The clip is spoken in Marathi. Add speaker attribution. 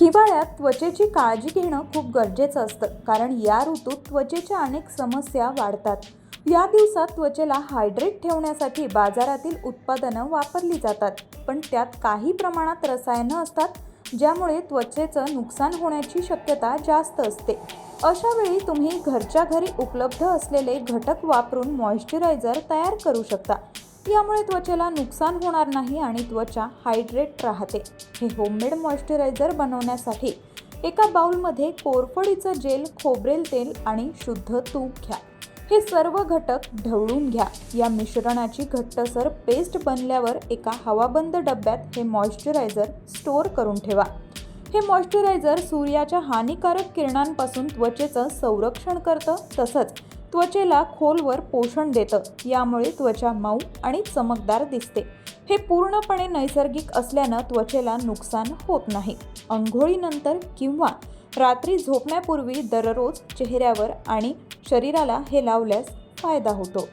Speaker 1: हिवाळ्यात त्वचेची काळजी घेणं खूप गरजेचं असतं कारण या ऋतूत त्वचेच्या अनेक समस्या वाढतात. या दिवसात त्वचेला हायड्रेट ठेवण्यासाठी बाजारातील उत्पादनं वापरली जातात पण त्यात काही प्रमाणात रसायनं असतात ज्यामुळे त्वचेचं नुकसान होण्याची शक्यता जास्त असते. अशा वेळी तुम्ही घरच्या घरी उपलब्ध असलेले घटक वापरून मॉइश्चरायझर तयार करू शकता. यामुळे त्वचेला नुकसान होणार नाही आणि त्वचा हायड्रेट राहते. हे होममेड मॉइश्चरायझर बनवण्यासाठी एका बाउलमध्ये कोरफडीचं जेल खोबरेल तेल आणि शुद्ध तूप घ्या. हे सर्व घटक ढवळून घ्या. या मिश्रणाची घट्टसर पेस्ट बनल्यावर एका हवाबंद डब्यात हे मॉइश्चरायझर स्टोअर करून ठेवा. हे मॉइश्चरायझर सूर्याच्या हानिकारक किरणांपासून त्वचेचं संरक्षण करतं. तसंच त्वचेला खोलवर पोषण देतं. यामुळे त्वचा मऊ आणि चमकदार दिसते. हे पूर्णपणे नैसर्गिक असल्यानं त्वचेला नुकसान होत नाही. अंघोळीनंतर किंवा रात्री झोपण्यापूर्वी दररोज चेहऱ्यावर आणि शरीराला हे लावल्यास फायदा होतो.